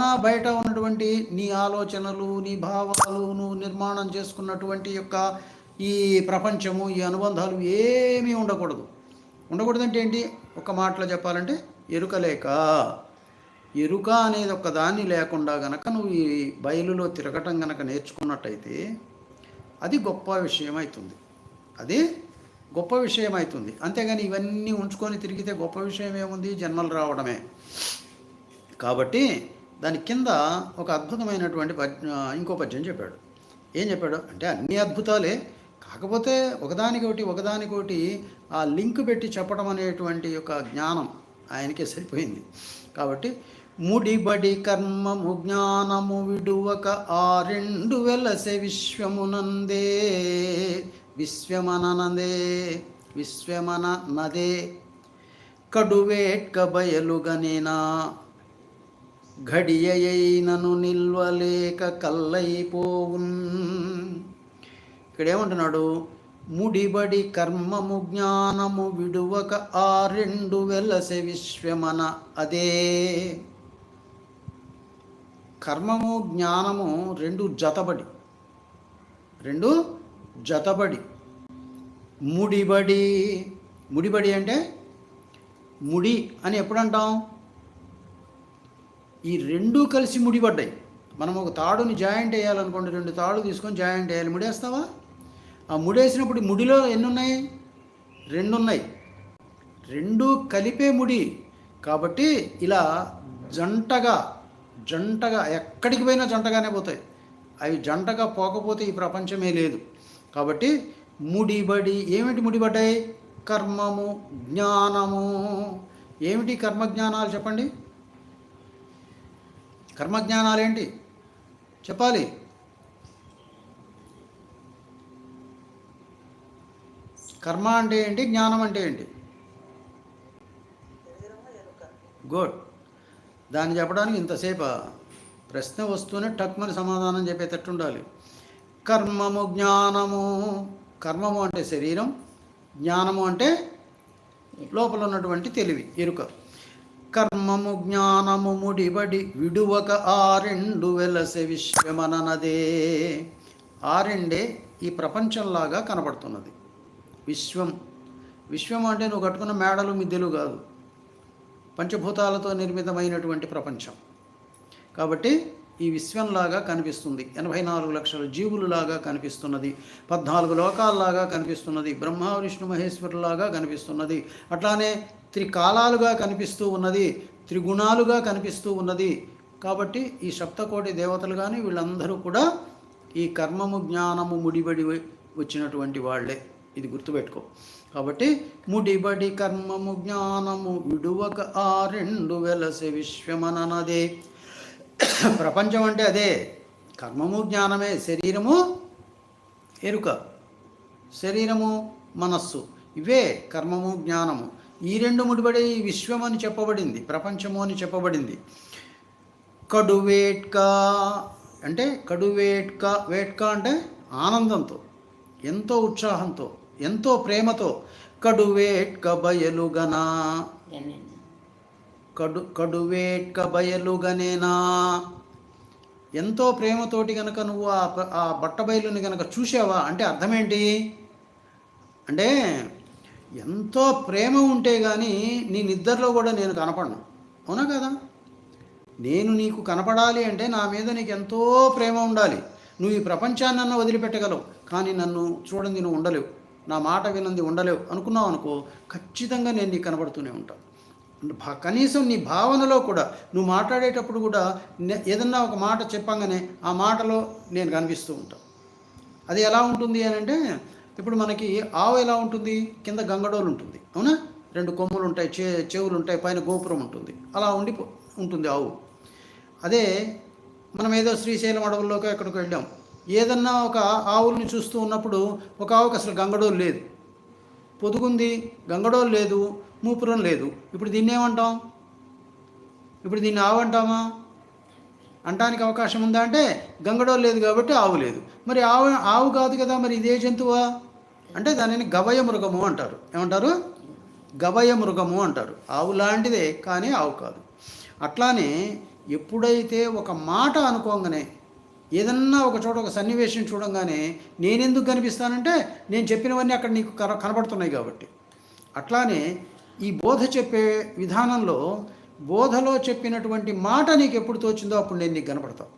బయట ఉన్నటువంటి నీ ఆలోచనలు నీ భావాలు నువ్వు నిర్మాణం చేసుకున్నటువంటి యొక్క ఈ ప్రపంచము ఈ అనుబంధాలు ఏమీ ఉండకూడదు. ఉండకూడదంటే ఏంటి? ఒక మాటలో చెప్పాలంటే ఎరుక లేక. ఎరుక అనేది ఒక దాన్ని లేకుండా గనక నువ్వు ఈ బయలులో తిరగటం గనక నేర్చుకున్నట్టయితే అది గొప్ప విషయం అవుతుంది అది గొప్ప విషయం అవుతుంది అంతేగాని ఇవన్నీ ఉంచుకొని తిరిగితే గొప్ప విషయం ఏముంది? జన్మలు రావడమే. కాబట్టి దాని కింద ఒక అద్భుతమైనటువంటి పద్యం ఇంకో పద్యం చెప్పాడు. ఏం చెప్పాడు? అంటే అన్ని అద్భుతాలే కాకపోతే ఒకదానికొకటి ఒకదానికోటి ఆ లింక్ పెట్టి చెప్పడం అనేటువంటి యొక్క జ్ఞానం ఆయనకే సరిపోయింది. కాబట్టి ముడిబడి కర్మము జ్ఞానము విడువక ఆ రెండు వెలసె విశ్వమునందే విశ్వమననదే విశ్వమన నదే కడువేట్క బయలుగనేనా ఘడియైనను నిల్వలేక కల్లైపోవున్. ఇక్కడేమంటున్నాడు? ముడిబడి కర్మము జ్ఞానము విడువక ఆ రెండు వెలసె విశ్వమన అదే. కర్మము జ్ఞానము రెండు జతబడి. రెండు జతబడి. ముడిబడి. ముడిబడి అంటే ముడి అని ఎప్పుడు అంటాం ఈ రెండు కలిసి ముడిపడ్డాయి. మనం ఒక తాడుని జాయింట్ వేయాలనుకోండి రెండు తాడు తీసుకొని జాయింట్ వేయాలి. ముడేస్తావా? ఆ ముడేసినప్పుడు ముడిలో ఎన్ని ఉన్నాయి రెండు ఉన్నాయి రెండు కలిపే ముడి. కాబట్టి ఇలా జంటగా జంటగా ఎక్కడికి పోయినా జంటగానే పోతాయి. అవి జంటగా పోకపోతే ఈ ప్రపంచమే లేదు. కాబట్టి ముడిబడి ఏమిటి ముడిపడ్డాయి కర్మము జ్ఞానము. ఏమిటి కర్మజ్ఞానాలు చెప్పండి? కర్మజ్ఞానాలు ఏంటి చెప్పాలి. కర్మ అంటే ఏంటి? జ్ఞానం అంటే ఏంటి? గుడ్. దాన్ని చెప్పడానికి ఇంతసేపు ప్రశ్న వస్తూనే టక్మని సమాధానం చెప్పేటట్టు ఉండాలి. కర్మము జ్ఞానము. కర్మము అంటే శరీరం జ్ఞానము అంటే లోపల ఉన్నటువంటి తెలివి ఎరుక. కర్మము జ్ఞానము ముడిబడి విడువక ఆ రెండు వెలసె విశ్వమననదే. ఆ రెండే ఈ ప్రపంచంలాగా కనపడుతున్నది విశ్వం. విశ్వం అంటే నువ్వు కట్టుకున్న మేడలు మిద్దెలు కాదు. పంచభూతాలతో నిర్మితమైనటువంటి ప్రపంచం. కాబట్టి ఈ విశ్వంలాగా కనిపిస్తుంది. ఎనభై నాలుగు లక్షల జీవులులాగా కనిపిస్తున్నది. పద్నాలుగు లోకాల్లాగా కనిపిస్తున్నది. బ్రహ్మ విష్ణు మహేశ్వరులాగా కనిపిస్తున్నది. అట్లానే త్రికాలాలుగా కనిపిస్తూ ఉన్నది త్రిగుణాలుగా కనిపిస్తూ ఉన్నది. కాబట్టి ఈ సప్తకోటి దేవతలు కానీ వీళ్ళందరూ కూడా ఈ కర్మము జ్ఞానము ముడిబడి వచ్చినటువంటి వాళ్ళే. ఇది గుర్తుపెట్టుకో. కాబట్టి ముడిబడి కర్మము జ్ఞానము విడువక ఆ రెండు వెలసి విశ్వమననదే. ప్రపంచం అంటే అదే. కర్మము జ్ఞానమే శరీరము ఎరుక. శరీరము మనస్సు. ఇవే కర్మము జ్ఞానము. ఈ రెండు ముడిపడి ఈ విశ్వం అని చెప్పబడింది ప్రపంచము అని చెప్పబడింది. కడువేట్క అంటే కడువేట్క వేట్క అంటే ఆనందంతో ఎంతో ఉత్సాహంతో ఎంతో ప్రేమతో కడువేట్క బయలుగనా. కడు కడువేట్క బయలుగనేనా. ఎంతో ప్రేమతోటి కనుక నువ్వు ఆ ప- ఆ బట్టబయలుని కనుక చూసావా? అంటే అర్థమేంటి? అంటే ఎంతో ప్రేమ ఉంటే కానీ నీ నిద్రలో కూడా నేను కనపడను. అవునా కదా? నేను నీకు కనపడాలి అంటే నా మీద నీకు ఎంతో ప్రేమ ఉండాలి. నువ్వు ఈ ప్రపంచాన్ని నన్ను వదిలిపెట్టగలవు కానీ నన్ను చూడండి నువ్వు ఉండలేవు. నా మాట వినంది ఉండలేవు. అనుకున్నావు అనుకో ఖచ్చితంగా నేను నీకు కనబడుతూనే ఉంటాను. కనీసం నీ భావనలో కూడా నువ్వు మాట్లాడేటప్పుడు కూడా ఏదన్నా ఒక మాట చెప్పంగానే ఆ మాటలో నేను కనిపిస్తూ ఉంటాను. అది ఎలా ఉంటుంది అని అంటే ఇప్పుడు మనకి ఆవు ఎలా ఉంటుంది? కింద గంగడోలు ఉంటుంది. అవునా? రెండు కొమ్ములు ఉంటాయి చే చెవులు ఉంటాయి పైన గోపురం ఉంటుంది. అలా ఉండి ఉంటుంది ఆవు. అదే మనం ఏదో శ్రీశైలం అడవుల్లోకి ఎక్కడికి వెళ్ళాం. ఏదన్నా ఒక ఆవుల్ని చూస్తూ ఉన్నప్పుడు ఒక ఆవుకి అసలు గంగడోలు లేదు. పొదుగుంది గంగడోలు లేదు మూపురం లేదు. ఇప్పుడు దీన్ని ఏమంటాం? ఇప్పుడు దీన్ని ఆవు అంటామా? అంటానికి అవకాశం ఉందా అంటే గంగడోలు లేదు కాబట్టి ఆవు లేదు. మరి ఆవు ఆవు కాదు కదా మరి ఇదే జంతువా? అంటే దానిని గవయ మృగము అంటారు. ఏమంటారు? గవయ మృగము అంటారు. ఆవు లాంటిదే కానీ ఆవు కాదు. అట్లానే ఎప్పుడైతే ఒక మాట అనుకోగానే ఏదన్నా ఒక చోట ఒక సన్నివేశం చూడంగానే నేనెందుకు కనిపిస్తానంటే నేను చెప్పినవన్నీ అక్కడ నీకు కన- కనబడుతున్నాయి కాబట్టి. అట్లానే ఈ బోధ చెప్పే విధానంలో బోధలో చెప్పినటువంటి మాట నీకు ఎప్పుడు తోచిందో అప్పుడు నేను నీకు కనపడతావు.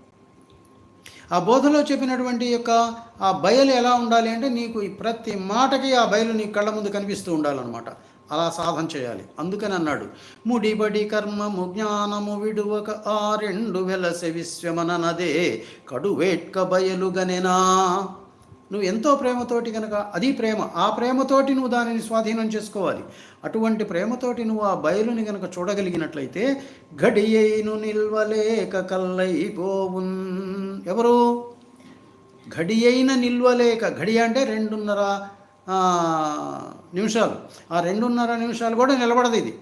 ఆ బోధలో చెప్పినటువంటి యొక్క ఆ బయలు ఎలా ఉండాలి అంటే నీకు ఈ ప్రతి మాటకి ఆ బయలు నీ కళ్ళ ముందు కనిపిస్తూ ఉండాలన్నమాట. అలా సాధన చేయాలి. అందుకని అన్నాడు. ముడిబడి కర్మము జ్ఞానము విడువక ఆ రెండు వెలసె విశ్వమననదే. కడువేట్క బయలుగనెనా? నువ్వు ఎంతో ప్రేమతోటి కనుక అది ప్రేమ. ఆ ప్రేమతోటి నువ్వు దానిని స్వాధీనం చేసుకోవాలి. అటువంటి ప్రేమతోటి నువ్వు ఆ బయలుని కనుక చూడగలిగినట్లయితే గడియైను నిల్వలేక కల్లైపోవున్. ఎవరు? ఘడియైన నిల్వలేక. ఘడి అంటే రెండున్నర నిమిషాలు. ఆ రెండున్నర నిమిషాలు కూడా నిలబడదు ఇది.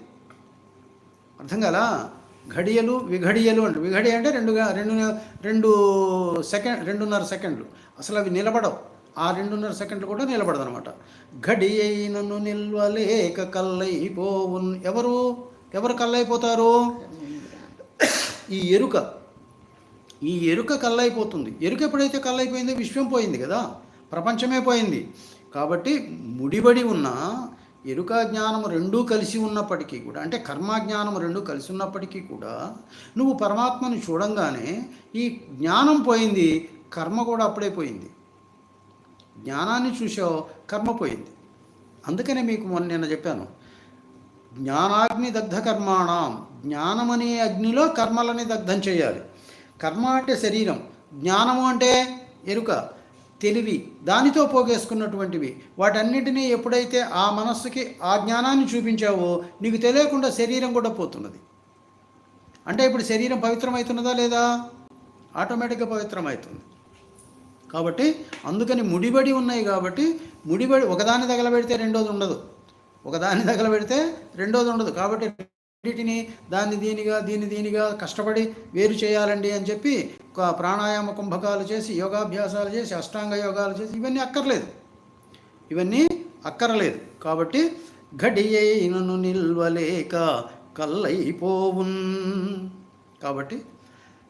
అర్థం కదా ఘడియలు విఘడియలు అంటే విఘడి అంటే రెండు రెండు రెండు సెకండ్ రెండున్నర సెకండ్లు. అసలు అవి నిలబడవు. ఆ రెండున్నర సెకండ్లు కూడా నిలబడదు అనమాట ఘడి అయినను నిల్వలేక కల్లైపోవున్ ఎవరు? ఎవరు కల్లైపోతారు? ఈ ఎరుక. ఈ ఎరుక కల్లైపోతుంది. ఎరుక ఎప్పుడైతే కల్లైపోయిందో విశ్వం పోయింది కదా. ప్రపంచమే పోయింది. కాబట్టి ముడిబడి ఉన్న ఎరుక జ్ఞానం రెండూ కలిసి ఉన్నప్పటికీ కూడా అంటే కర్మ జ్ఞానం రెండూ కలిసి ఉన్నప్పటికీ కూడా నువ్వు పరమాత్మని చూడంగానే ఈ జ్ఞానం పోయింది కర్మ కూడా అప్పుడే పోయింది. జ్ఞానాన్ని చూసావు కర్మ పోయింది. అందుకనే మీకు మొన్న నిన్న చెప్పాను. జ్ఞానాగ్ని దగ్ధ కర్మాణం జ్ఞానం అనే అగ్నిలో కర్మలని దగ్ధం చేయాలి. కర్మ అంటే శరీరం జ్ఞానము అంటే ఎరుక తెలివి దానితో పోగేసుకున్నటువంటివి. వాటన్నిటినీ ఎప్పుడైతే ఆ మనస్సుకి ఆ జ్ఞానాన్ని చూపించావో నీకు తెలియకుండా శరీరం కూడా పోతున్నది. అంటే ఇప్పుడు శరీరం పవిత్రమవుతున్నదా లేదా? ఆటోమేటిక్గా పవిత్రమవుతుంది. కాబట్టి అందుకని ముడిబడి ఉన్నాయి కాబట్టి ముడిబడి ఒకదాన్ని తగలబెడితే రెండోది ఉండదు. ఒకదాన్ని తగలబెడితే రెండోది ఉండదు. కాబట్టి రెండింటిని దాన్ని దీనిగా దీన్ని దీనిగా కష్టపడి వేరు చేయాలండి అని చెప్పి ఒక ప్రాణాయామ కుంభకాలు చేసి యోగాభ్యాసాలు చేసి అష్టాంగ యోగాలు చేసి ఇవన్నీ అక్కర్లేదు. ఇవన్నీ అక్కరలేదు. కాబట్టి ఘడియైనను నిల్వలేక కల్లైపోవున్. కాబట్టి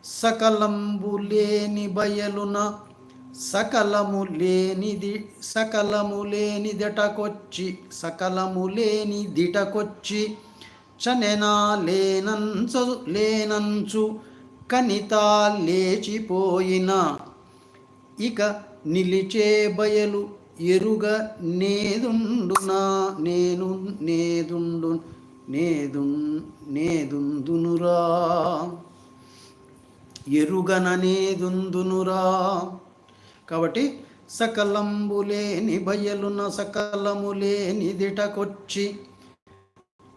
సకలంబు లేని బయలున సకలము లేనిది సకలము లేనిదిటకొచ్చి సకలము లేని దిటకొచ్చి చనెనా లేనంచు లేనంచు కనిత లేచిపోయిన. ఇక నిలిచే బయలు ఎరుగ నేదుండునా నేను నేదుండు నేదు నేదుందునురా. ఎరుగననేదుందునురా కాబట్టి సకలంబులేని బయలున సకలములేని దిటకొచ్చి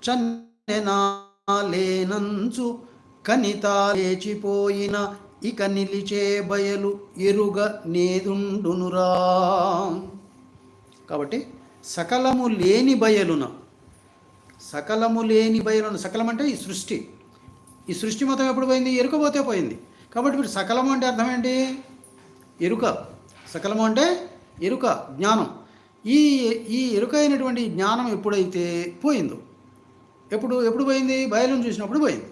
చన్నెనాలేనంచు కనితా లేచిపోయిన ఇక నిలిచే బయలు ఎరుగ నేదుండునురా. కాబట్టి సకలము లేని బయలున సకలము లేని బయలున సకలం అంటే ఈ సృష్టి. ఈ సృష్టి మొత్తం ఎప్పుడు పోయింది? ఎరుక పోతే పోయింది. కాబట్టి ఇప్పుడు సకలము అంటే అర్థం ఏంటి? ఎరుక. సకలము అంటే ఎరుక జ్ఞానం. ఈ ఈ ఎరుక అయినటువంటి జ్ఞానం ఎప్పుడైతే పోయిందో ఎప్పుడు ఎప్పుడు పోయింది? బయలును చూసినప్పుడు పోయింది.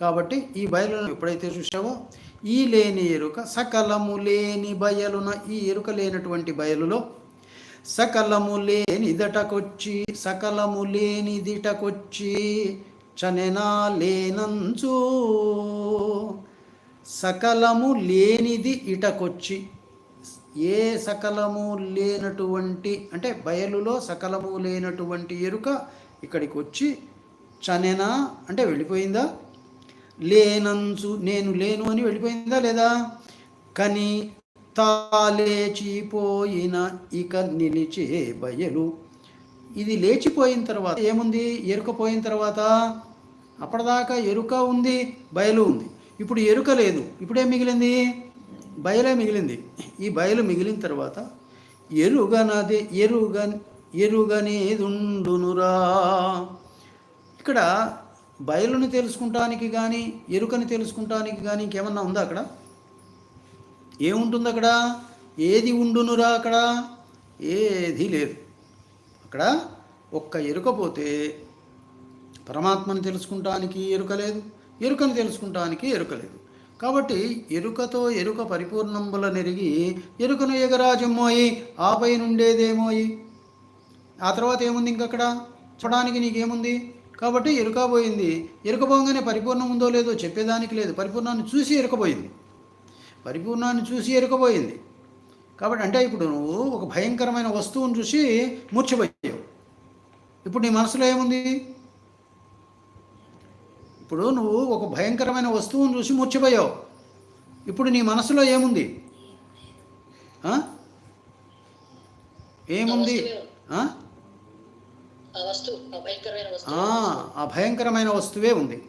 కాబట్టి ఈ బయలును ఎప్పుడైతే చూసావో ఈ లేని ఎరుక సకలము లేని బయలున ఈ ఎరుక లేనటువంటి బయలులో సకలము లేనిదటకొచ్చి సకలము లేనిదిటకొచ్చి చనెనా లేనంచు సకలము లేనిది ఇటకొచ్చి ఏ సకలము లేనటువంటి అంటే బయలులో సకలము లేనటువంటి ఎరుక ఇక్కడికి వచ్చి చనెనా అంటే వెళ్ళిపోయిందా? లేనంచు నేను లేను అని వెళ్ళిపోయిందా లేదా? కని తాలేచిపోయిన ఇక నిలిచే బయలు. ఇది లేచిపోయిన తర్వాత ఏముంది? ఎరుక పోయిన తర్వాత అప్పటిదాకా ఎరుక ఉంది బయలు ఉంది. ఇప్పుడు ఎరుక లేదు. ఇప్పుడేం మిగిలింది? బయలే మిగిలింది. ఈ బయలు మిగిలిన తర్వాత ఎరుగనది ఎరుగ ఎరుగనేదుండునురా. ఇక్కడ బయలుని తెలుసుకుంటానికి కానీ ఎరుకని తెలుసుకుంటానికి కానీ ఇంకేమన్నా ఉందా అక్కడ? ఏముంటుంది అక్కడ ఏది ఉండునురా అక్కడ? ఏది లేదు. అక్కడ ఒక్క ఎరుక పోతే పరమాత్మని తెలుసుకుంటానికి ఎరుక లేదు ఎరుకను తెలుసుకుంటానికి ఎరుక లేదు. కాబట్టి ఎరుకతో ఎరుక పరిపూర్ణంబుల నెరిగి ఎరుకను ఎగరాజమ్మోయి ఆపై నుండేదేమోయి? ఆ తర్వాత ఏముంది ఇంకక్కడ? చెప్పడానికి నీకేముంది? కాబట్టి ఎరుకపోయింది ఎరుకపోగానే పరిపూర్ణం ఉందో లేదో చెప్పేదానికి లేదు. పరిపూర్ణాన్ని చూసి ఎరుకపోయింది పరిపూర్ణాన్ని చూసి ఎరుకపోయింది కాబట్టి అంటే ఇప్పుడు నువ్వు ఒక భయంకరమైన వస్తువును చూసి మూర్చిపోయావు ఇప్పుడు నీ మనసులో ఏముంది? ఇప్పుడు నువ్వు ఒక భయంకరమైన వస్తువును చూసి మూర్ఛపోయావు. ఇప్పుడు నీ మనసులో ఏముంది? ఏముంది? ఆ? భయంకరమైన వస్తువు ఉంది.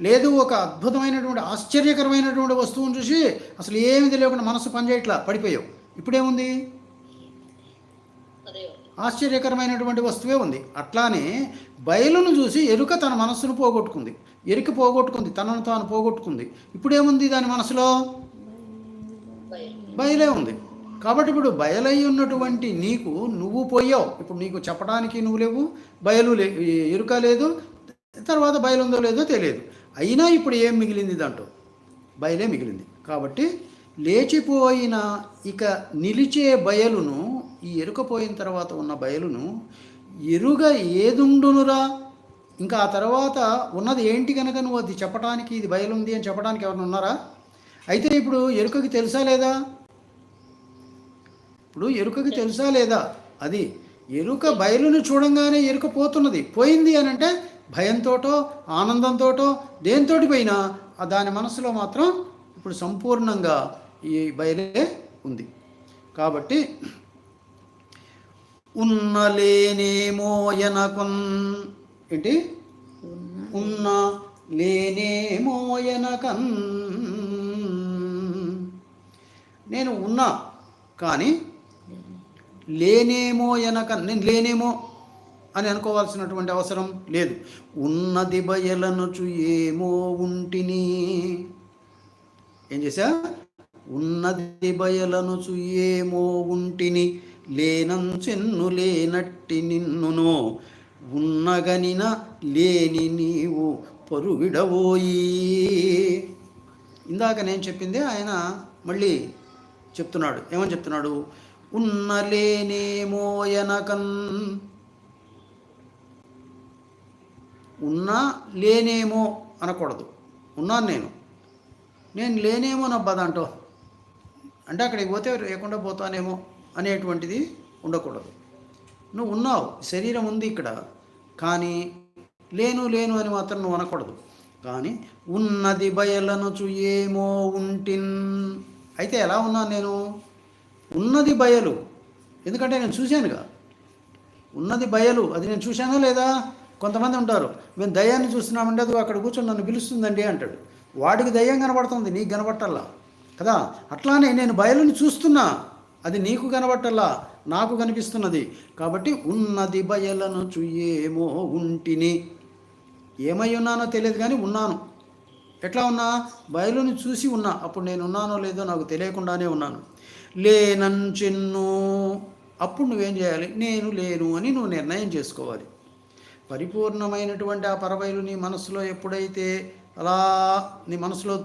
లేదు ఒక అద్భుతమైనటువంటి ఆశ్చర్యకరమైనటువంటి వస్తువును చూసి అసలు ఏమి తెలియకుండా మనసు పనిచేయట్లా పడిపోయావు. ఇప్పుడేముంది. ఆశ్చర్యకరమైనటువంటి వస్తువే ఉంది. అట్లానే బయలును చూసి ఎరుక తన మనస్సును పోగొట్టుకుంది. ఎరుక పోగొట్టుకుంది. తనను తాను పోగొట్టుకుంది. ఇప్పుడేముంది దాని మనసులో? బయలే ఉంది. కాబట్టి ఇప్పుడు బయలై ఉన్నటువంటి నీకు నువ్వు పోయావు. ఇప్పుడు నీకు చెప్పడానికి నువ్వు లేవు బయలు లే ఎరుక లేదు తర్వాత బయలుందో లేదో తెలియదు. అయినా ఇప్పుడు ఏం మిగిలింది దాంట్లో? బయలే మిగిలింది. కాబట్టి లేచిపోయిన ఇక నిలిచే బయలును ఈ ఎరుకపోయిన తర్వాత ఉన్న బయలును ఎరుగ ఏదుండునురా? ఇంకా ఆ తర్వాత ఉన్నది ఏంటి కనుక నువ్వు అది చెప్పడానికి ఇది బయలుంది అని చెప్పడానికి ఎవరైనా ఉన్నారా? అయితే ఇప్పుడు ఎరుకకి తెలుసా లేదా? ఇప్పుడు ఎరుకకి తెలుసా లేదా? అది ఎరుక బయలును చూడంగానే ఎరుక పోతున్నది. పోయింది అని అంటే భయంతోటో ఆనందంతోటో దేనితోటి పోయినా దాని మనసులో మాత్రం ఇప్పుడు సంపూర్ణంగా ఈ బయలే ఉంది. కాబట్టి ఉన్నలేనేమోయనకున్ ఏంటి? ఉన్న లేనేమోయనకన్ నేను ఉన్నా కానీ లేనేమో ఎనక నేను లేనేమో అని అనుకోవాల్సినటువంటి అవసరం లేదు. ఉన్నది బయలనుచు ఏమో ఉంటిని. ఏం చేశా? ఉన్నది బయలనుచు ఏమో ఉంటిని. లేనంచెన్ను లేనట్టి నిన్నునో ఉన్నగనిన లేని నీవు పరుగిడవోయి ఇందాక నేను చెప్పింది ఆయన మళ్ళీ చెప్తున్నాడు. ఏమని చెప్తున్నాడు? ఉన్నలేనేమోయనకన్ ఎనకన్ ఉన్నా లేనేమో అనకూడదు. ఉన్నాను నేను. నేను లేనేమో నా బాధ అంటో అంటే అక్కడికి పోతే లేకుండా పోతానేమో. అనేటువంటిది ఉండకూడదు. నువ్వు ఉన్నావు శరీరం ఉంది ఇక్కడ కానీ లేను లేను అని మాత్రం నువ్వు అనకూడదు. కానీ ఉన్నది బయలనుచు ఏమో ఉంటిన్. అయితే ఎలా ఉన్నాను నేను? ఉన్నది బయలు. ఎందుకంటే నేను చూశానుగా. ఉన్నది బయలు. అది నేను చూశానా లేదా? కొంతమంది ఉంటారు. మేము దయ్యాన్ని చూస్తున్నామంటే అది అక్కడ కూర్చొని నన్ను పిలుస్తుందండి అంటాడు. వాడికి దయ్యం కనబడుతుంది నీకు కనబట్టల్లా. కదా? అట్లానే నేను బయలుని చూస్తున్నా. అది నీకు కనబట్టలా నాకు కనిపిస్తున్నది. కాబట్టి ఉన్నది బయలను చూయేమో ఉంటిని. ఏమై ఉన్నానో తెలియదు కానీ ఉన్నాను. ఎట్లా ఉన్నా? బయలుని చూసి ఉన్నా. అప్పుడు నేను ఉన్నానో లేదో నాకు తెలియకుండానే ఉన్నాను. లేనంచెన్ను అప్పుడు నువ్వేం చేయాలి? నేను లేను అని నువ్వు నిర్ణయం చేసుకోవాలి. పరిపూర్ణమైనటువంటి ఆ పరబయలు నీ మనసులో ఎప్పుడైతే అలా నీ మనసులో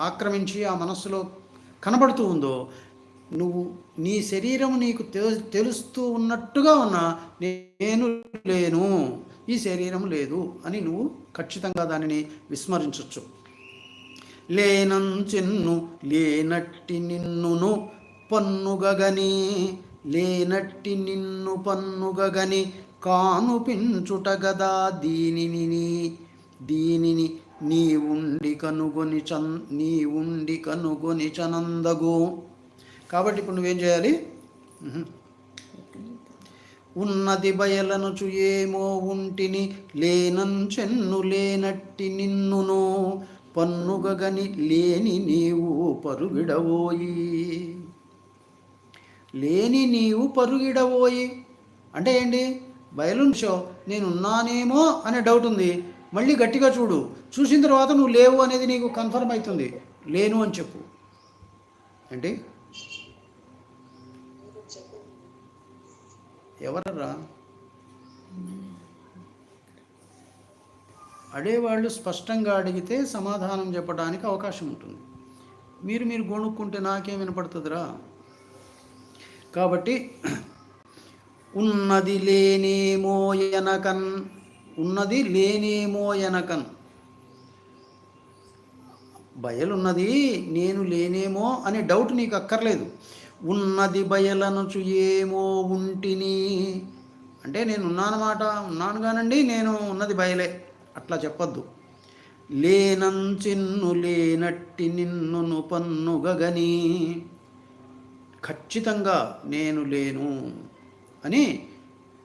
ఆక్రమించి ఆ మనస్సులో కనబడుతూ ఉందో నువ్వు నీ శరీరం నీకు తెలు- తెలుస్తూ ఉన్నట్టుగా ఉన్నా నేను లేను. ఈ శరీరం లేదు అని నువ్వు ఖచ్చితంగా దానిని విస్మరించవచ్చు లేనంచెన్ను లేనట్టి నిన్నును పన్నుగగని లేనట్టి నిన్ను పన్నుగగని కానుపించుట గదా దీనిని దీనిని నీ ఉండి కనుగొని చన్ నీ ఉండి కనుగొని చనందగు. కాబట్టి ఇప్పుడు నువ్వేం చేయాలి? ఉన్నది బయలనుచు ఏమో ఉంటిని లేనంచెన్ను లేనట్టి నిన్నును పన్నుగగని లేని నీవు పరుగిడవోయి. లేని నీవు పరుగిడవోయి. అంటే ఏంటి? బయలుంచో నేను ఉన్నానేమో అనే డౌట్ ఉంది. మళ్ళీ గట్టిగా చూడు. చూసిన తర్వాత నువ్వు లేవు అనేది నీకు కన్ఫర్మ్ అవుతుంది. లేను అని చెప్పు. ఏంటి? ఎవర్రా? అడేవాళ్ళు స్పష్టంగా అడిగితే సమాధానం చెప్పడానికి అవకాశం ఉంటుంది. మీరు మీరు గొణుక్కుంటే నాకేం వినపడుతుందిరా? కాబట్టి ఉన్నది లేనేమో ఎనకన్ ఉన్నది లేనేమో ఎనకన్ బయలున్నది నేను లేనేమో అనే డౌట్ నీకు అక్కర్లేదు. ఉన్నది బయలనుచు ఏమో ఉంటిని. అంటే నేను ఉన్నానమాట ఉన్నాను కానండి నేను ఉన్నది బయలే. అట్లా చెప్పొద్దు. లేనంచిన్ను లేనట్టి నిన్నును పన్నుగగని. ఖచ్చితంగా నేను లేను అని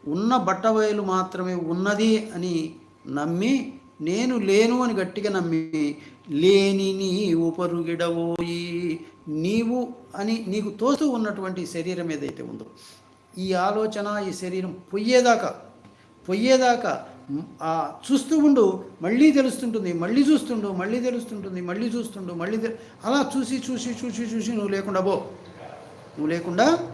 ఉన్న బట్టబయలు మాత్రమే ఉన్నది అని నమ్మి నేను లేను అని గట్టిగా నమ్మి లేని నీ ఉపరుగిడవోయి నీవు అని నీకు తోస్తూ ఉన్నటువంటి శరీరం ఏదైతే ఉందో ఈ ఆలోచన ఈ శరీరం పొయ్యేదాకా పొయ్యేదాకా ఆ చూస్తూ ఉండు మళ్ళీ తెలుస్తుంటుంది మళ్ళీ చూస్తుండు మళ్ళీ తెలుస్తుంటుంది మళ్ళీ చూస్తుండు మళ్ళీ అలా చూసి చూసి చూసి చూసి నువ్వు లేకుండా పో. నువ్వు లేకుండా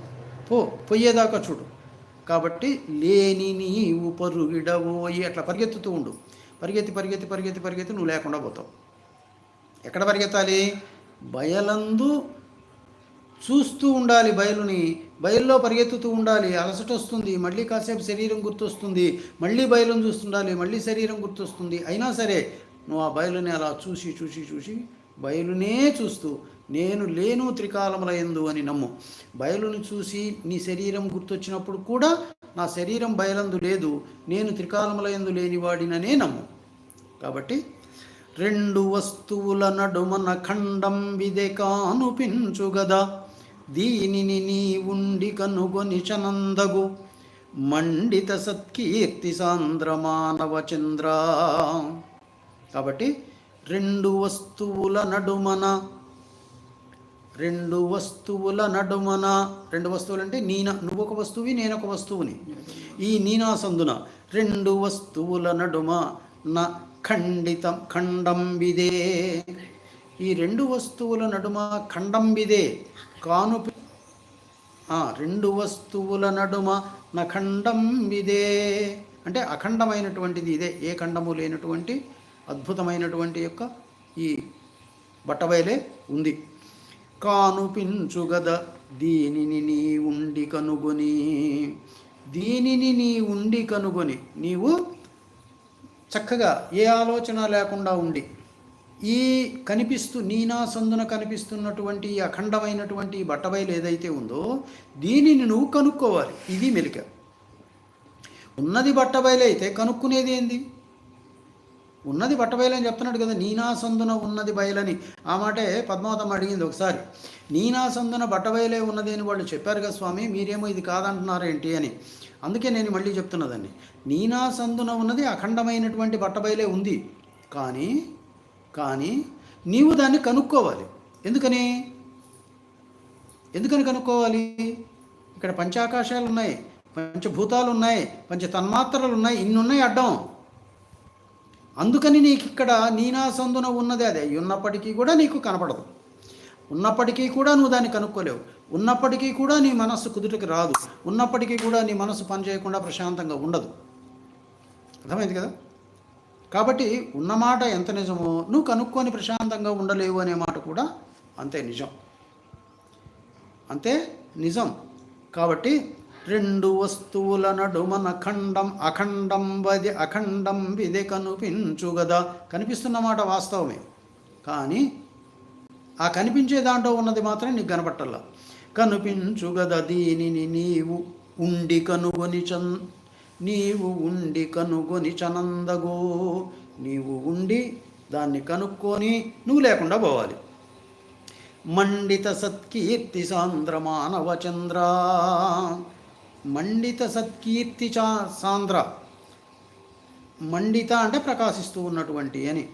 పో పొయ్యేదాకా చూడు. కాబట్టి లేని నీవు పరుగిడవోయి అట్లా పరిగెత్తుతూ ఉండు. పరిగెత్తి పరిగెత్తి పరిగెత్తి పరిగెత్తి నువ్వు లేకుండా పోతావు. ఎక్కడ పరిగెత్తాలి? బయలందు చూస్తూ ఉండాలి బయలుని బయల్లో పరిగెత్తుతూ ఉండాలి. అలసట వస్తుంది మళ్ళీ కాసేపు శరీరం గుర్తొస్తుంది మళ్ళీ బయలుని చూస్తుండాలి మళ్ళీ శరీరం గుర్తొస్తుంది. అయినా సరే నువ్వు ఆ బయలుని అలా చూసి చూసి చూసి బయలునే చూస్తూ నేను లేను త్రికాలముల ఎందు అని నమ్ము. బయలును చూసి నీ శరీరం గుర్తొచ్చినప్పుడు కూడా నా శరీరం బయలందు లేదు నేను త్రికాలముల ఎందు లేనివాడిననే నమ్ము. కాబట్టి రెండు వస్తువుల నడుమన ఖండం విదే కానుపించుగదా దీనిని నీ ఉండి కనుగొని చనందగు. మండిత సత్కీర్తి సాంద్ర మానవ చంద్ర. కాబట్టి రెండు వస్తువుల నడుమన రెండు వస్తువుల నడుమన రెండు వస్తువులు అంటే నీనా నువ్వు ఒక వస్తువు నేను ఒక వస్తువుని. ఈ నీనా సందున రెండు వస్తువుల నడుమ నా ఖండితం ఖండంబిదే ఈ రెండు వస్తువుల నడుమ ఖండంబిదే కానుపి కాను రెండు వస్తువుల నడుమ నఖండంబిదే అంటే అఖండమైనటువంటిది ఇదే. ఏ ఖండము లేనటువంటి అద్భుతమైనటువంటి యొక్క ఈ బట్టబయలే ఉంది. కానుపించుగద దీనిని నీ ఉండి కనుగొని దీనిని నీ ఉండి కనుగొని నీవు చక్కగా ఏ ఆలోచన లేకుండా ఉండి ఈ కనిపిస్తూ నీనా సందున కనిపిస్తున్నటువంటి అఖండమైనటువంటి ఈ బట్టబయలు ఏదైతే ఉందో దీనిని నువ్వు కనుక్కోవాలి. ఇది మెలిక. ఉన్నది బట్టబయలు అయితే కనుక్కునేది ఏంది? ఉన్నది బట్టబయలు అని చెప్తున్నాడు కదా నీనా సందున ఉన్నది బయలని. ఆ మాటే పద్మావతమ్మ అడిగింది ఒకసారి. నీనా సందున బట్టబయలే ఉన్నది అని వాళ్ళు చెప్పారు కదా స్వామి మీరేమో ఇది కాదంటున్నారేంటి అని. అందుకే నేను మళ్ళీ చెప్తున్నదండి నీనా సందున ఉన్నది అఖండమైనటువంటి బట్టబయలే ఉంది. కానీ కానీ నీవు దాన్ని కనుక్కోవాలి. ఎందుకని? ఎందుకని కనుక్కోవాలి? ఇక్కడ పంచాకాశాలు ఉన్నాయి పంచభూతాలు ఉన్నాయి పంచ తన్మాత్రలు ఉన్నాయి ఇన్ని ఉన్నాయి అడ్డం. అందుకని నీకు ఇక్కడ నీనాసందున ఉన్నది అదే. ఉన్నప్పటికీ కూడా నీకు కనపడదు. ఉన్నప్పటికీ కూడా నువ్వు దాన్ని కనుక్కోలేవు. ఉన్నప్పటికీ కూడా నీ మనస్సు కుదుటకి రాదు. ఉన్నప్పటికీ కూడా నీ మనస్సు పని చేయకుండా ప్రశాంతంగా ఉండదు. అర్థమైంది కదా? కాబట్టి ఉన్నమాట ఎంత నిజమో నువ్వు కనుక్కొని ప్రశాంతంగా ఉండలేవు అనే మాట కూడా అంతే నిజం. అంతే నిజం. కాబట్టి రెండు వస్తువుల నడుమన ఖండం అఖండం వది అఖండం విధి కనిపించు గదా. కనిపిస్తున్న మాట వాస్తవమే. కానీ ఆ కనిపించే దాంట్లో ఉన్నది మాత్రం నీకు కనపట్టల్లా. కనుపించుగద దీనిని నీవు ఉండి కనుగొని చన్ నీవు ఉండి కనుగొని చనందగో. నీవు ఉండి దాన్ని కనుక్కొని నువ్వు లేకుండా పోవాలి. మండిత సత్కీర్తి సాంద్ర మానవ చంద్ర. మండిత సత్కీర్తి చా సాంద్ర. మండిత అంటే ప్రకాశిస్తూ ఉన్నటువంటి అని.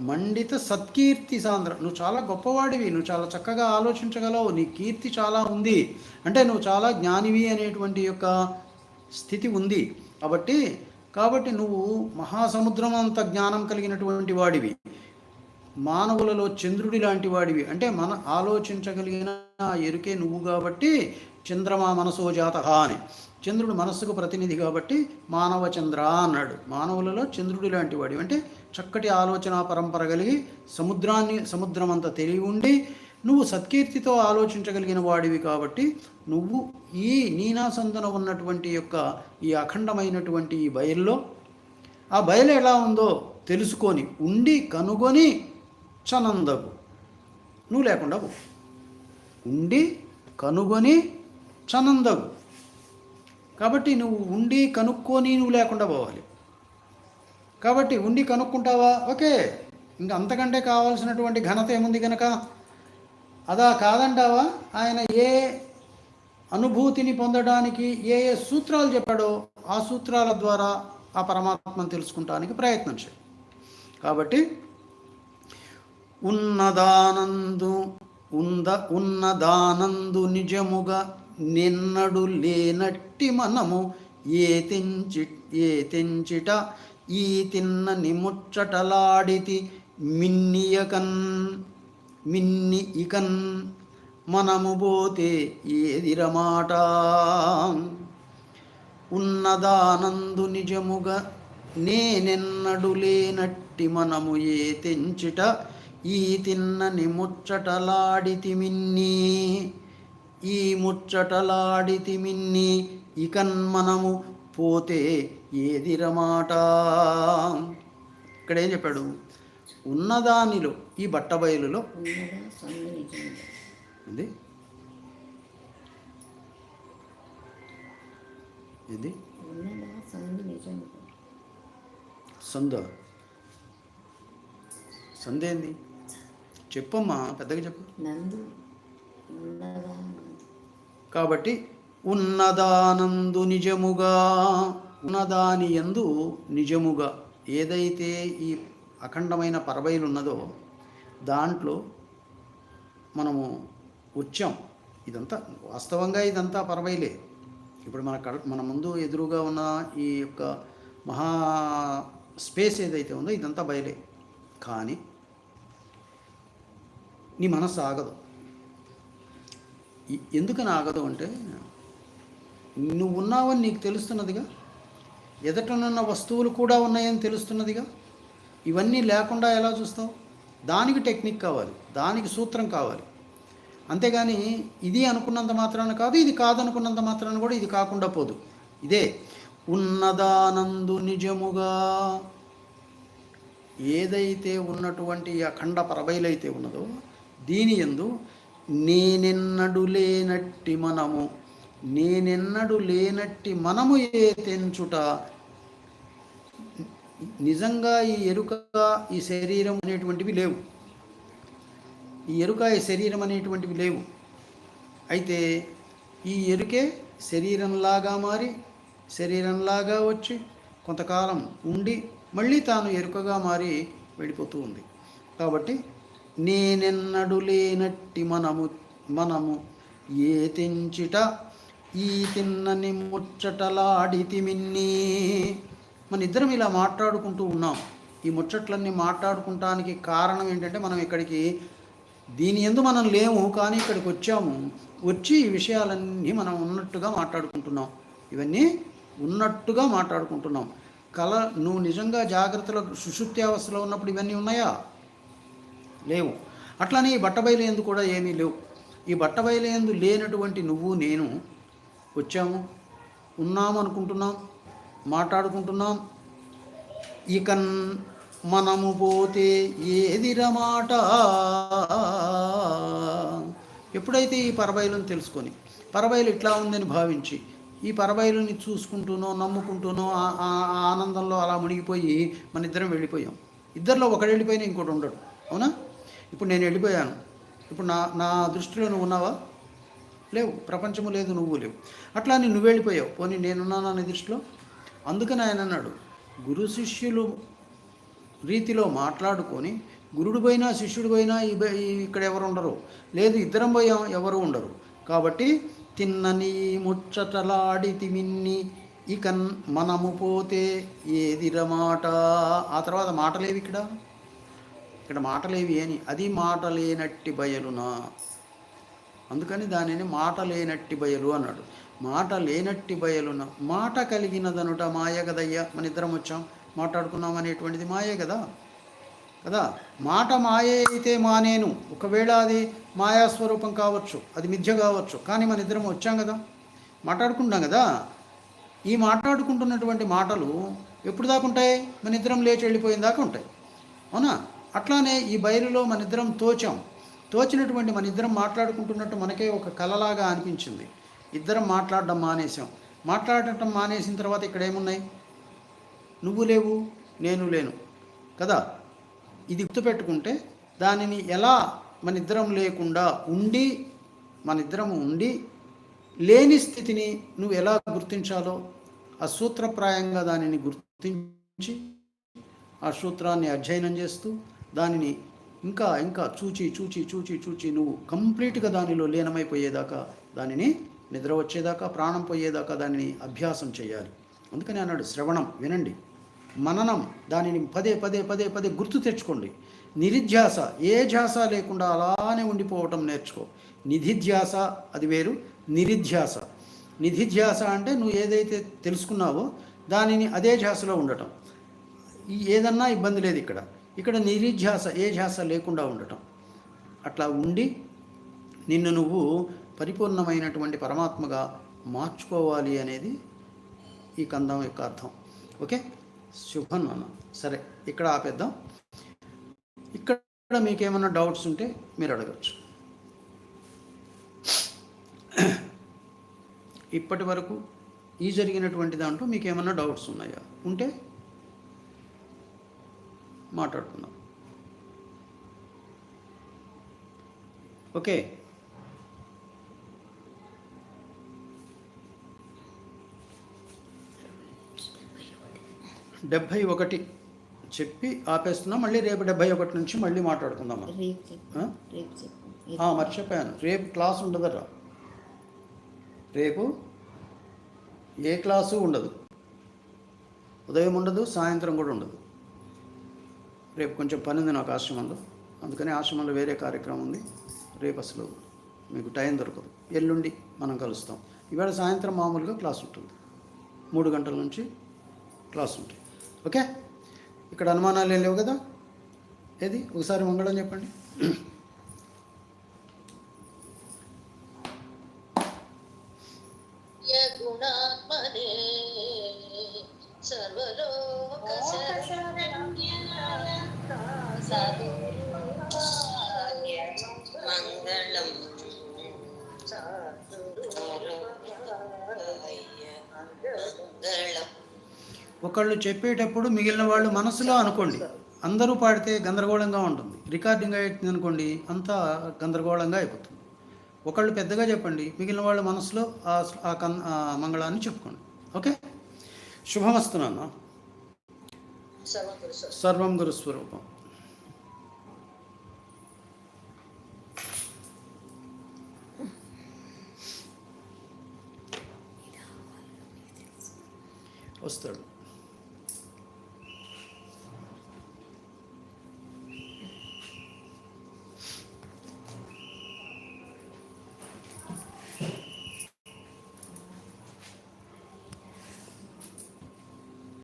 మండిత సత్కీర్తి సాంద్ర. నువ్వు చాలా గొప్పవాడివి నువ్వు చాలా చక్కగా ఆలోచించగలవు నీ కీర్తి చాలా ఉంది. అంటే నువ్వు చాలా జ్ఞానివి అనేటువంటి యొక్క స్థితి ఉంది. కాబట్టి కాబట్టి నువ్వు మహాసముద్రం అంత జ్ఞానం కలిగినటువంటి వాడివి. మానవులలో చంద్రుడి లాంటి వాడివి. అంటే మన ఆలోచించగలిగిన ఎరుకే నువ్వు కాబట్టి చంద్రమా మనసో జాత అని. చంద్రుడు మనస్సుకు ప్రతినిధి కాబట్టి మానవ చంద్ర అన్నాడు. మానవులలో చంద్రుడి లాంటి వాడివి. అంటే చక్కటి ఆలోచన పరంపర కలిగి సముద్రాన్ని సముద్రం అంత తెలివి ఉండి నువ్వు సత్కీర్తితో ఆలోచించగలిగిన వాడివి కాబట్టి నువ్వు ఈ నీనాసందన ఉన్నటువంటి యొక్క ఈ అఖండమైనటువంటి ఈ బయల్లో ఆ బయలు ఎలా ఉందో తెలుసుకొని ఉండి కనుగొని చనందగు నువ్వు లేకుండా పో. ఉండి కనుగొని చనందగు కాబట్టి నువ్వు ఉండి కనుక్కొని నువ్వు లేకుండా పోవాలి. కాబట్టి ఉండి కనుక్కుంటావా? ఓకే. ఇంకా అంతకంటే కావాల్సినటువంటి ఘనత ఏముంది కనుక అదా కాదంటావా? ఆయన ఏ అనుభూతిని పొందడానికి ఏ ఏ సూత్రాలు చెప్పాడో ఆ సూత్రాల ద్వారా ఆ పరమాత్మను తెలుసుకుంటానికి ప్రయత్నం చేయి. కాబట్టి ఉన్నదానందు ఉంద ఉన్నదానందు నిజముగా నిన్నడు లేనట్టి మనము ఏ తెంచి ఏ తెంచిట ఈ తిన్న నిముచ్చటలాడితి మిన్నియకన్ మిన్ని ఇకన్ మనము పోతే ఏదిరమాట? ఉన్నదానందు నిజముగా నేనెన్నడు లేనట్టి మనము ఏ తెంచిట? ఈ తిన్న నిముచ్చటలాడితి మిన్ని ఈ ముచ్చటలాడితి మిన్ని ఇకన్ మనము పోతే ఏదిరమాట? ఇక్కడ ఏం చెప్పాడు? ఉన్నదానిలో ఈ బట్టబయలులో ఇది ఇది సందు. సందేంది? చెప్పమ్మా పెద్దగా చెప్పు. కాబట్టి ఉన్నదానందు నిజముగా ఉన్నదాని యందు నిజముగా ఏదైతే ఈ అఖండమైన పరబయలు ఉన్నదో దాంట్లో మనము వచ్చాం. ఇదంతా వాస్తవంగా ఇదంతా పరబయలే. ఇప్పుడు మన కళ మన ముందు ఎదురుగా ఉన్న ఈ యొక్క మహా స్పేస్ ఏదైతే ఉందో ఇదంతా బయలే. కానీ నీ మనస్సు ఆగదు. ఎందుకని ఆగదు అంటే నువ్వు ఉన్నావని నీకు తెలుస్తున్నదిగా? ఎదటనున్న వస్తువులు కూడా ఉన్నాయని తెలుస్తున్నదిగా? ఇవన్నీ లేకుండా ఎలా చూస్తావు? దానికి టెక్నిక్ కావాలి దానికి సూత్రం కావాలి. అంతేగాని ఇది అనుకున్నంత మాత్రాన కాదు ఇది కాదనుకున్నంత మాత్రాన కూడా ఇది కాకుండా పోదు. ఇదే ఉన్నదానందు నిజముగా ఏదైతే ఉన్నటువంటి అఖండ పరబైలైతే ఉన్నదో దీని ఎందు నేనెన్నడు లేనట్టి మనము నేనెన్నడు లేనట్టి మనము ఏ తెంచుట? నిజంగా ఈ ఎరుక ఈ శరీరం అనేటువంటివి లేవు. ఈ ఎరుక ఈ శరీరం అనేటువంటివి లేవు. అయితే ఈ ఎరుకే శరీరంలాగా మారి శరీరంలాగా వచ్చి కొంతకాలం ఉండి మళ్ళీ తాను ఎరుకగా మారి వెళ్ళిపోతూ ఉంది. కాబట్టి నేనెన్నడు లేనట్టి మనము మనము ఏ తెంచిట? ఈ తిన్నని ముచ్చటలాడితిమిన్ని మన ఇద్దరం ఇలా మాట్లాడుకుంటూ ఉన్నాం. ఈ ముచ్చట్లన్నీ మాట్లాడుకుంటానికి కారణం ఏంటంటే మనం ఇక్కడికి దీని ఎందు మనం లేము కానీ ఇక్కడికి వచ్చాము. వచ్చి ఈ విషయాలన్నీ మనం ఉన్నట్టుగా మాట్లాడుకుంటున్నాం. ఇవన్నీ ఉన్నట్టుగా మాట్లాడుకుంటున్నాం. కళ నువ్వు నిజంగా జాగ్రత్తలో సుషుప్త్యావస్థలో ఉన్నప్పుడు ఇవన్నీ ఉన్నాయా? లేవు. అట్లానే ఈ బట్టబయలు కూడా ఏమీ లేవు. ఈ బట్టబయలు లేనటువంటి నువ్వు నేను వచ్చాము ఉన్నాము అనుకుంటున్నాం మాట్లాడుకుంటున్నాం. ఇక మనము పోతే ఏదిరా మాట ఎప్పుడైతే ఈ పరబయలుని తెలుసుకొని పరబయలు ఇట్లా ఉందని భావించి ఈ పరబయలుని చూసుకుంటూనో నమ్ముకుంటూనో ఆ ఆ- ఆనందంలో అలా మునిగిపోయి మన ఇద్దరం వెళ్ళిపోయాం. ఇద్దరిలో ఒకడు వెళ్ళిపోయినా ఇంకోటి ఉండడు. అవునా? ఇప్పుడు నేను వెళ్ళిపోయాను. ఇప్పుడు నా నా దృష్టిలో నువ్వు ఉన్నావా? లేవు ప్రపంచము లేదు నువ్వు లేవు. అట్లా అని నువ్వు వెళ్ళిపోయావు. పోనీ నేనున్నాను అనే దృష్టిలో? అందుకని ఆయన అన్నాడు గురు శిష్యులు రీతిలో మాట్లాడుకొని గురుడు పోయినా శిష్యుడు పోయినా ఈ ఇక్కడ ఎవరు ఉండరు. లేదు ఇద్దరం పోయాం ఎవరు ఉండరు. కాబట్టి తిన్నని ముచ్చటలాడి తిమిన్ని ఇక మనము పోతే ఏదిర మాట? ఆ తర్వాత మాటలేవి ఇక్కడ? ఇక్కడ మాటలేవి అని అది మాట లేనట్టి బయలునా? అందుకని దానిని మాట లేనట్టి బయలు అన్నాడు. మాట లేనట్టి బయలున మాట కలిగినదనుట మాయ కదయ్యా? మన ఇద్దరం వచ్చాం. మాట్లాడుకున్నాం అనేటువంటిది మాయే కదా? కదా? మాట మాయే అయితే మానేను. ఒకవేళ అది మాయాస్వరూపం కావచ్చు అది మిథ్య కావచ్చు కానీ మన ఇద్దరం వచ్చాం కదా? మాట్లాడుకుంటాం కదా? ఈ మాట్లాడుకుంటున్నటువంటి మాటలు ఎప్పుడు దాకా ఉంటాయి? మన ఇద్దరం లేచి వెళ్ళిపోయిన దాకా ఉంటాయి. అవునా? అట్లానే ఈ బయలులో మన ఇద్దరం తోచాం. తోచినటువంటి మన ఇద్దరం మాట్లాడుకుంటున్నట్టు మనకే ఒక కలలాగా అనిపించింది. ఇద్దరం మాట్లాడడం మానేసాం మాట్లాడటం మానేసిన తర్వాత ఇక్కడ ఏమున్నాయి? నువ్వు లేవు నేను లేను. కదా? ఇది గుర్తుపెట్టుకుంటే దానిని ఎలా మన ఇద్దరం లేకుండా ఉండి మన ఇద్దరం ఉండి లేని స్థితిని నువ్వు ఎలా గుర్తించాలో ఆ సూత్రప్రాయంగా దానిని గుర్తించి ఆ సూత్రాన్ని అధ్యయనం చేస్తూ దానిని ఇంకా ఇంకా చూచి చూచి చూచి చూచి నువ్వు కంప్లీట్గా దానిలో లీనమైపోయేదాకా దానిని నిద్ర వచ్చేదాకా ప్రాణం పోయేదాకా దానిని అభ్యాసం చేయాలి. అందుకని అన్నాడు శ్రవణం వినండి. మననం దానిని పదే పదే పదే పదే గుర్తు తెచ్చుకోండి. నిరిధ్యాస ఏ ధ్యాస లేకుండా అలానే ఉండిపోవటం నేర్చుకో. నిధిధ్యాస అది వేరు నిరిధ్యాస నిధిధ్యాస అంటే నువ్వు ఏదైతే తెలుసుకున్నావో దానిని అదే ధ్యాసలో ఉండటం. ఏదన్నా ఇబ్బంది లేదు ఇక్కడ. ఇక్కడ నిరిధ్యాస ఏ ధ్యాస లేకుండా ఉండటం. అట్లా ఉండి నిన్ను నువ్వు పరిపూర్ణమైనటువంటి పరమాత్మగా మార్చుకోవాలి అనేది ఈ కందం యొక్క అర్థం. ఓకే? శుభం అన్న. సరే ఇక్కడ ఆపేద్దాం. ఇక్కడ మీకేమైనా డౌట్స్ ఉంటే మీరు అడగచ్చు. ఇప్పటి వరకు ఈ జరిగినటువంటి దాంట్లో మీకు ఏమైనా డౌట్స్ ఉన్నాయా? ఉంటే మాట్లాడుకుందాం. ఓకే. డెబ్భై ఒకటి చెప్పి ఆపేస్తున్నాం మళ్ళీ రేపు డెబ్భై ఒకటి నుంచి మళ్ళీ మాట్లాడుకుందాం మనం. మర్చిపోయాను రేపు క్లాస్ ఉండదరా రేపు ఏ క్లాసు ఉండదు. ఉదయం ఉండదు సాయంత్రం కూడా ఉండదు. రేపు కొంచెం పని ఉంది నాకు ఆశ్రమంలో. అందుకని ఆశ్రమంలో వేరే కార్యక్రమం ఉంది. రేపు అసలు మీకు టైం దొరకదు. ఎల్లుండి మనం కలుస్తాం. ఇవాళ సాయంత్రం మామూలుగా క్లాస్ ఉంటుంది. మూడు గంటల నుంచి క్లాస్ ఉంటుంది. ఓకే? ఇక్కడ అనుమానాలు ఏం లేవు కదా? ఏది? ఒకసారి మంగళం చెప్పండి. మంగళం ఒకళ్ళు చెప్పేటప్పుడు మిగిలిన వాళ్ళు మనసులో అనుకోండి. అందరూ పాడితే గందరగోళంగా ఉంటుంది. రికార్డింగ్ అవుతుంది అనుకోండి అంతా గందరగోళంగా అయిపోతుంది. ఒకళ్ళు పెద్దగా చెప్పండి మిగిలిన వాళ్ళ మనసులో ఆ కన్ మంగళాన్ని చెప్పుకోండి. ఓకే? శుభమస్తు నాన్న. సర్వం గురు స్వస్తి. వస్తాడు.